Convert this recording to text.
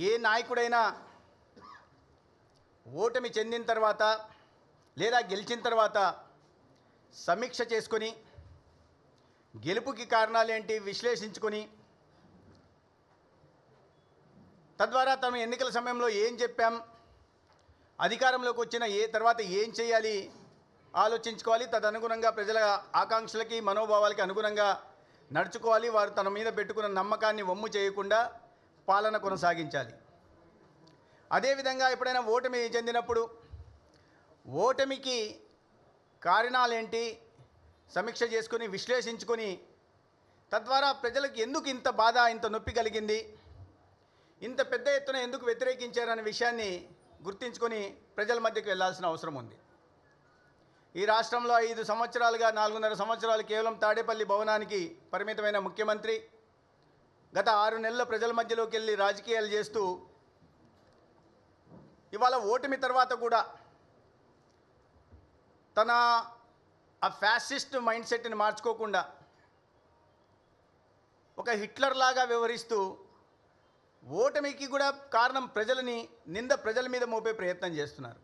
ఏ నాయకుడైనా ఓటమి చెందిన తర్వాత లేదా గెలిచిన తర్వాత సమీక్ష చేసుకొని గెలుపుకి కారణాలేంటి విశ్లేషించుకొని తద్వారా తమ ఎన్నికల సమయంలో ఏం చెప్పాం అధికారంలోకి వచ్చిన ఏ తర్వాత ఏం చేయాలి ఆలోచించుకోవాలి తదనుగుణంగా ప్రజల ఆకాంక్షలకి మనోభావాలకి అనుగుణంగా నడుచుకోవాలి వారు తన మీద పెట్టుకున్న నమ్మకాన్ని వమ్ము చేయకుండా పాలన కొనసాగించాలి. అదేవిధంగా ఎప్పుడైనా ఓటమి చెందినప్పుడు ఓటమికి కారణాలేంటి? సమీక్ష చేసుకుని విశ్లేషించుకొని తద్వారా ప్రజలకు ఎందుకు ఇంత బాధ ఇంత నొప్పి కలిగింది? ఇంత పెద్ద ఎత్తున ఎందుకు వ్యతిరేకించారనే విషయాన్ని గుర్తించుకొని ప్రజల మధ్యకు వెళ్ళాల్సిన అవసరం ఉంది. ఈ రాష్ట్రంలో ఐదు సంవత్సరాలుగా నాలుగున్నర సంవత్సరాలు కేవలం తాడేపల్లి భవనానికి పరిమితమైన ముఖ్యమంత్రి గత ఆరు నెలల ప్రజల మధ్యలోకి వెళ్ళి రాజకీయాలు చేస్తూ ఇవాళ ఓటమి తర్వాత కూడా తన ఆ ఫ్యాసిస్ట్ మైండ్ సెట్ని మార్చుకోకుండా ఒక హిట్లర్ లాగా వివరిస్తూ ఓటమికి కూడా కారణం ప్రజలని నింద ప్రజల మీద మోపే ప్రయత్నం చేస్తున్నారు.